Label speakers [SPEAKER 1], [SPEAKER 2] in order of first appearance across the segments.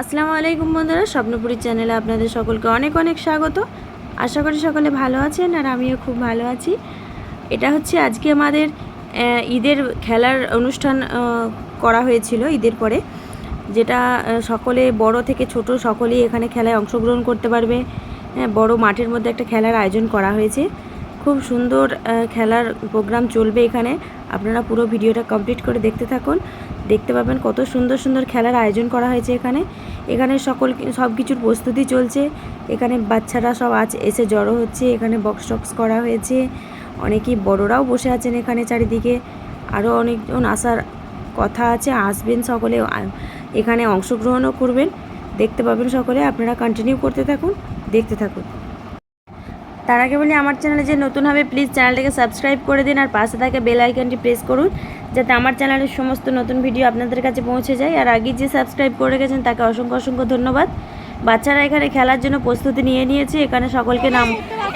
[SPEAKER 1] আসসালামু আলাইকুম বন্ধুরা স্বপ্নপুরীর চ্যানেলে আপনাদের সকলকে অনেক অনেক স্বাগত আশা করি সকলে ভালো আছেন আর আমিও খুব ভালো আছি এটা হচ্ছে আজকে আমাদের ঈদের খেলার অনুষ্ঠান করা হয়েছিল ঈদের পরে যেটা সকলে বড় থেকে ছোট সকলেই এখানে খেলায় অংশগ্রহণ করতে পারবে হ্যাঁ, বড় মাঠের মধ্যে একটা খেলার আয়োজন করা হয়েছে খুব সুন্দর খেলার প্রোগ্রাম চলবে এখানে আপনারা পুরো ভিডিওটা কমপ্লিট করে দেখতে থাকুন দেখতে পাবেন কত সুন্দর সুন্দর খেলার আয়োজন করা হয়েছে এখানে এখানে সকল সব কিছুর প্রস্তুতি চলছে এখানে বাচ্চারা সব আজ এসে জড়ো হচ্ছে এখানে বক্স টক্স করা হয়েছে অনেকেই বড়রাও বসে আছেন এখানে চারিদিকে আরও অনেকজন আসার কথা আছে আসবেন সকলে এখানে অংশগ্রহণও করবেন দেখতে পাবেন সকলে আপনারা কন্টিনিউ করতে থাকুন দেখতে থাকুন তার আগে বলি আমার চ্যানেলে যে নতুন হবে প্লিজ চ্যানেলটাকে সাবস্ক্রাইব করে দিন আর পাশে থাকা বেল আইকনটি প্রেস করুন যাতে আমার চ্যানেলের সমস্ত নতুন ভিডিও আপনাদের কাছে পৌঁছে যায় আর আগে যে সাবস্ক্রাইব করে গেছেন তাকে অসংখ্য অসংখ্য ধন্যবাদ বাচ্চারা এখানে খেলার জন্য প্রস্তুতি নিয়ে নিয়েছে এখানে সকলকে নাম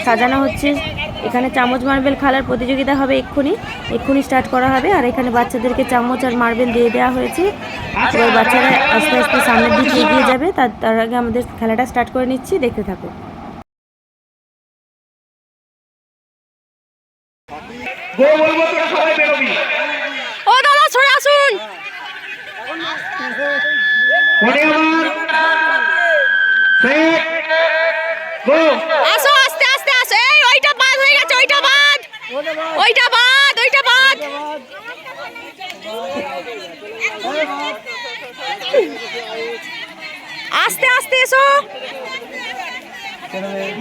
[SPEAKER 1] সাজানো হচ্ছে এখানে চামচ মার্বেল খেলার প্রতিযোগিতা হবে এক্ষুনি এক্ষুনি স্টার্ট করা হবে আর এখানে বাচ্চাদেরকে চামচ আর মার্বেল দিয়ে দেওয়া হয়েছে এবার বাচ্চারা আস্তে আস্তে সামনের দিকে এগিয়ে যাবে তার তার আগে আমাদের খেলাটা স্টার্ট করে নিচ্ছি দেখতে থাকুন ও দাদা আস্তে আস্তে ওইটা বাদ হয়ে গেছে ওইটা বাদ ওইটা বাদ ওইটা বাদ আস্তে আস্তে এসো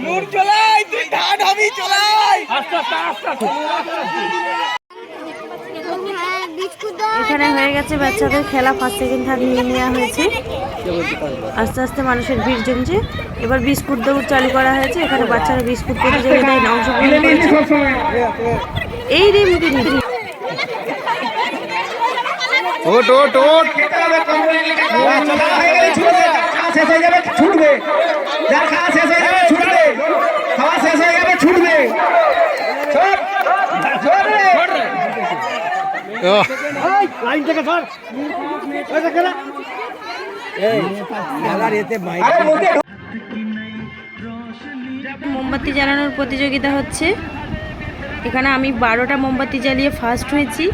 [SPEAKER 1] নূর চলাই তুই ধান আমি চলাই এখানে হয়ে গেছে বাচ্চাদের খেলা ফার্স্ট সেকেন্ড থার্ড নিয়ে নেওয়া হয়েছে আস্তে আস্তে মানুষের ভিড় জমছে এবার বিস্কুট দৌড় চালু করা হয়েছে এখানে বাচ্চারা বিস্কুট প্রতিযোগিতায় অংশগ্রহণ করেছে এই রে ছুটবে যার খাওয়া শেষ হয়ে যাবে ছুটবে খাওয়া শেষ হয়ে যাবে ছুটবে মোমবাতি জ্বালানোর প্রতিযোগিতা হচ্ছে এখানে আমি বারোটা মোমবাতি জ্বালিয়ে ফার্স্ট হয়েছি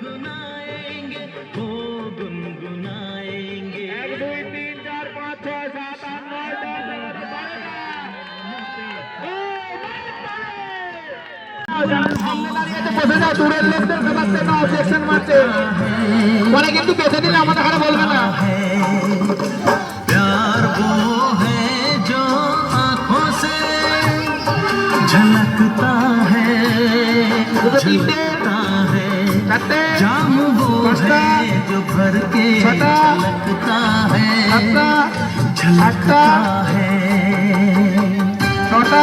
[SPEAKER 1] গুনগুনাएंगे ও গুনগুনাएंगे এক দুই তিন চার পাঁচ ছয় সাত আট নয় দশ এগারো কিন্তু বেঁচে দিলে আমাদের হারে বলবে कहते जाम वो है जो भर के छलकता है छलकता है छोटा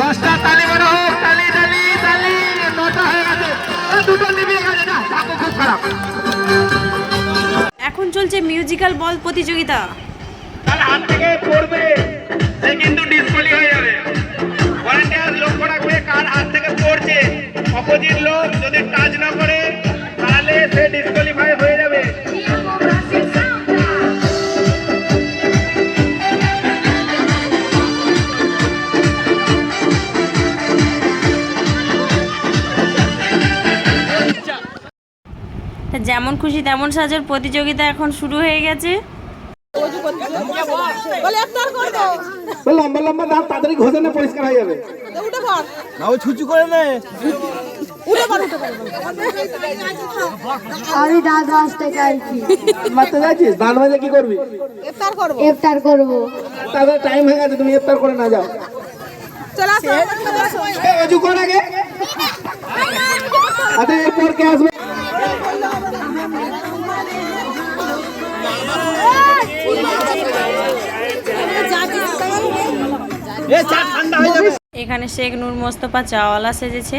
[SPEAKER 1] দশটা তালি মনে হোক তালি তালি তালি নটা হয়ে গেছে দুটো নিবিয়ে গেছে না খুব খারাপ এখন চলছে মিউজিক্যাল বল প্রতিযোগিতা হাত থেকে পড়বে সে কিন্তু ডিসপ্লে হয়ে যাবে ভলেন্টিয়ার লক্ষ্য রাখবে কার হাত থেকে পড়ছে অপোজিট লোক যদি কাজ না করে তাহলে সে ডিসকোয়ালিফাই হয়ে যাবে যেমন খুশি তেমন সাজার প্রতিযোগিতা এখন শুরু হয়ে গেছে
[SPEAKER 2] তাড়াতাড়ি ঘোষণা পরিষ্কার হয়ে যাবে না ও ছুচু করে
[SPEAKER 3] আমি
[SPEAKER 2] মারতে যাচ্ছিস বান বাজে কি করবি
[SPEAKER 3] ইফতার করব ইফতার করব
[SPEAKER 2] টাইম হয়ে গেছে তুমি ইফতার করে না যাও চল আসো অজু কর আগে আরে আচ্ছা, এরপর কে আসবে
[SPEAKER 1] এখানে শেখ নূর মোস্তফা চাওয়ালা সেজেছে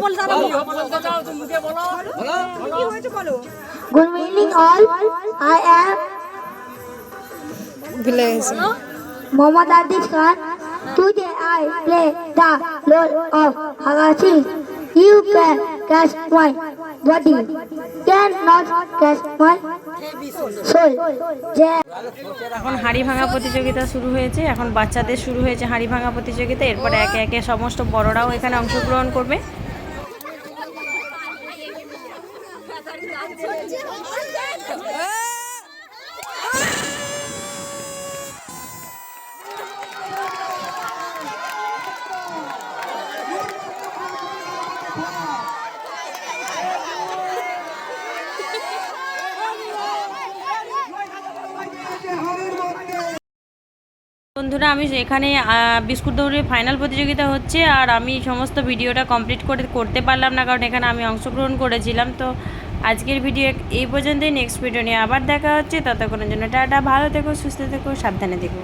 [SPEAKER 4] good evening all I am ভুলে মোহাম্মদ আদিজ Khan today I play the role of you can catch my body can not catch my soul
[SPEAKER 1] এখন হাঁড়ি ভাঙা প্রতিযোগিতা শুরু হয়েছে এখন বাচ্চাদের শুরু হয়েছে হাঁড়ি ভাঙা প্রতিযোগিতা এরপরে একে একে সমস্ত বড়রাও এখানে অংশগ্রহণ করবে বন্ধুরা আমি এখানে বিস্কুট দৌড়ের ফাইনাল প্রতিযোগিতা হচ্ছে আর আমি সমস্ত ভিডিওটা কমপ্লিট করে করতে পারলাম না কারণ এখানে আমি অংশগ্রহণ করেছিলাম তো আজকের ভিডিও এই পর্যন্তই নেক্সট ভিডিও নিয়ে আবার দেখা হচ্ছে ততক্ষণের জন্য টাটা ভালো থেকো সুস্থ থেকো সাবধানে থেকো